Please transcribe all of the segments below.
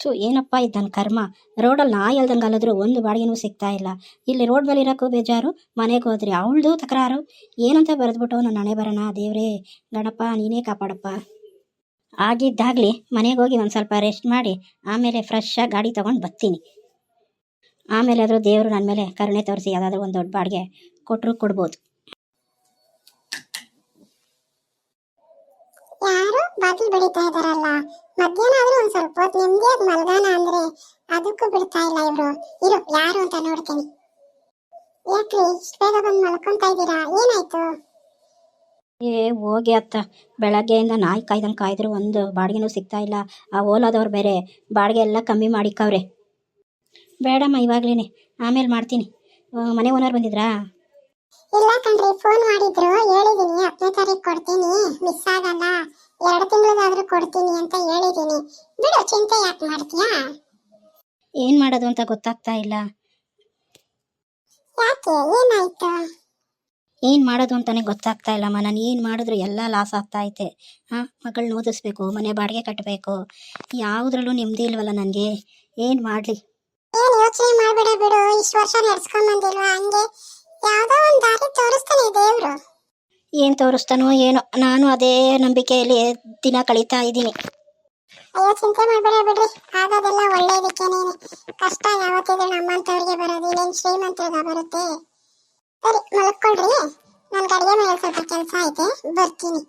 ಥು ಏನಪ್ಪ ಇದು ನನ್ನ ಕರ್ಮ? ರೋಡಲ್ಲಿ ನಾ ಎಲ್ದಂಗೆ ಅಲ್ಲದ್ರು ಒಂದು ಬಾಡಿಗೆನೂ ಸಿಗ್ತಾ ಇಲ್ಲ. ಇಲ್ಲಿ ರೋಡ್ ಮೇಲೆ ಇರೋಕ್ಕೂ ಬೇಜಾರು, ಮನೆಗೆ ಹೋದ್ರಿ ಅವಳದು ತಕರಾರು. ಏನಂತ ಬರೆದ್ಬಿಟ್ಟು ನನ್ನ ಹಣೆ ಬರೋಣ ದೇವ್ರೇ? ಗಣಪ ನೀನೇ ಕಾಪಾಡಪ್ಪ. ಆಗಿದ್ದಾಗಲಿ ಮನೆಗೆ ಹೋಗಿ ಒಂದು ಸ್ವಲ್ಪ ರೆಸ್ಟ್ ಮಾಡಿ, ಆಮೇಲೆ ಫ್ರೆಶ್ ಆಗಿ ಗಾಡಿ ತೊಗೊಂಡು ಬರ್ತೀನಿ ಆಮೇಲೆ ಆದರೂ ದೇವರು ನನ್ನ ಮೇಲೆ ಕರುಣೆ ತೋರಿಸಿ ಯಾವುದಾದ್ರೂ ಒಂದು ದೊಡ್ಡ ಬಾಡಿಗೆ ಕೊಟ್ಟರು ಕೊಡ್ಬೋದು. ಬಾಗಿಲು ಬಿಡಿತಾ ಇದಾರಲ್ಲ ಮಧ್ಯಾಹ್ನ ಆದ್ರೂ ಒಂದ್ ಸ್ವಲ್ಪ ಹೊತ್ತು ನೆಮ್ಮದಿಯಾಗಿ ಮಲ್ಗಾನ ಅಂದ್ರೆ ಅದಕ್ಕೂ ಬಿಡ್ತಾ ಇಲ್ಲ ಇವ್ರು. ಇರು ಯಾರು ಅಂತ ನೋಡ್ತೀನಿ. ಯಾಕ್ರಿ ಇಷ್ಟ್ ಬೇಗ ಬಂದು ಮಲ್ಕೊಂತಾ ಇದ್ದೀರಾ? ಏನಾಯ್ತು? ಏ ಹೋಗಿ ಅತ್ತ. ಬೆಳಗ್ಗೆಯಿಂದ ನಾಯಿ ಕಾಯ್ದಂಗೆ ಕಾಯ್ದ್ರು. ಒಂದು ಬಾಡಿಗೆನೂ ಸಿಗ್ತಾ ಇಲ್ಲ. ಆ ಓಲಾದವ್ರು ಬೇರೆ. ಬಾಡಿಗೆ ಎಲ್ಲ ಕಮ್ಮಿ ಮಾಡಿಕ್ಕವ್ರೆ. ಬೇಡಮ್ಮ ಇವಾಗ್ಲೇ ಆಮೇಲೆ ಮಾಡ್ತೀನಿ. ಮನೆ ಓನರ್ ಬಂದಿದ್ರಾ? ಇಲ್ಲ ಕಣ್ರಿ ಫೋನ್ ಮಾಡಿದ್ರು. ಹೇಳಿದೀನಿ ಹತ್ತನೇ ತಾರೀಕು ಕೊಡ್ತೀನಿ. ಮಿಸ್ ಆಗಲ್ಲ. ಎರಡು ತಿಂಗಳಾದ್ರೂ ಕೊಡ್ತೀನಿ ಅಂತ ಹೇಳಿದೀನಿ. ಬಿಡು ಚಿಂತೆ ಯಾಕೆ ಮಾಡ್ತೀಯಾ? ಏನು ಮಾಡೋದು ಅಂತ ಗೊತ್ತಾಗ್ತಾ ಇಲ್ಲ. ಯಾಕೆ? ಏನಾಯ್ತು? ಏನು ಮಾಡೋದು ಅಂತಾನೆ ಗೊತ್ತಾಗ್ತಾ ಇಲ್ಲಮ್ಮ ನಾನು ಏನು ಮಾಡಿದ್ರು ಎಲ್ಲ ಲಾಸ್ ಆಗ್ತಾ ಐತೆ. ಹಾ ಮಗಳನ್ನ ಓದಿಸ್ಬೇಕು ಮನೆ ಬಾಡಿಗೆ ಕಟ್ಟಬೇಕು ಯಾವ್ದ್ರಲ್ಲೂ ನೆಮ್ಮದಿ ಇಲ್ವಲ್ಲ ನನಗೆ. ಏನು ಮಾಡಲಿ? ಏನ್ ಯೋಚನೆ ಮಾಡ್ಬೇಡ ಬಿಡು. ಇಷ್ಟು ವರ್ಷ ನಡ್ಸ್ಕೊಂಡ್ ಬಂದಿಲ್ವಾ? ಹಂಗೆ ಯಾವ್ದೋ ಒಂದ್ ದಾರಿ ತೋರಿಸ್ತಾನೆ ದೇವ್ರು. ಏನು ತೋರಿಸ್ತಾನೋ ಏನೋ ನಾನು ಅದೇ ನಂಬಿಕೆಯಲ್ಲಿ ದಿನ ಕಳೀತಾ ಇದ್ದೀನಿ. ಅಯ್ಯೋ ಚಿಂತೆ ಮಾಡಬೇಡ ಬಿಡ್ರಿ. ಆಗೋದೆಲ್ಲ ಒಳ್ಳೆಯದಕ್ಕೆನೇ ಕಷ್ಟ ಯಾವತ್ತಿದ್ರೆ ನಮ್ಮಂತವ್ರಿಗೆ ಬರೋದು ಇನ್ನೇನು ಶ್ರೀಮಂತರಿಗೆ ಬರುತ್ತೆ. ಸರಿ ಮಲ್ಕೊಳ್ರಿ. ನನ್ ಅಡುಗೆ ಮೇಲೆ ಸ್ವಲ್ಪ ಕೆಲಸ ಐತೆ ಬರ್ತೀನಿ.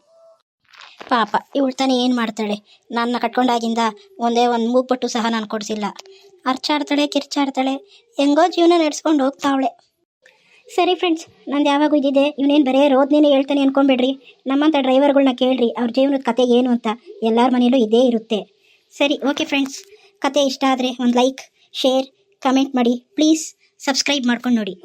ಪಾಪ ಇವಳು ತಾನೆ ಏನು ಮಾಡ್ತಾಳೆ? ನನ್ನ ಕಟ್ಕೊಂಡಾಗಿಂದ ಒಂದೇ ಒಂದು ಮೂಗ್ಬಟ್ಟು ಸಹ ನಾನು ಕೊಡಿಸಿಲ್ಲ. ಅರ್ಚಾಡ್ತಾಳೆ ಕಿರ್ಚಾಡ್ತಾಳೆ ಹೆಂಗೋ ಜೀವನ ನಡೆಸ್ಕೊಂಡು ಹೋಗ್ತಾವಳೆ. ಸರಿ ಫ್ರೆಂಡ್ಸ್ ನಂದು ಯಾವಾಗೂ ಇದ್ದಿದೆ ಇವನೇನು ಬರೇ ರೋದ್ನೇನೆ ಹೇಳ್ತಾನೆ ಅನ್ಕೊಂಬೇಡ್ರಿ ನಮ್ಮಂಥ ಡ್ರೈವರ್ಗಳನ್ನ ಕೇಳ್ರಿ, ಅವ್ರ ಜೀವನದ ಕತೆ ಏನು ಅಂತ. ಎಲ್ಲರ ಮನೆಯಲ್ಲೂ ಇದೇ ಇರುತ್ತೆ. ಸರಿ ಓಕೆ ಫ್ರೆಂಡ್ಸ್ ಕತೆ ಇಷ್ಟ ಆದರೆ ಒಂದು ಲೈಕ್ ಶೇರ್ ಕಮೆಂಟ್ ಮಾಡಿ. ಪ್ಲೀಸ್ ಸಬ್ಸ್ಕ್ರೈಬ್ ಮಾಡ್ಕೊಂಡು ನೋಡಿ.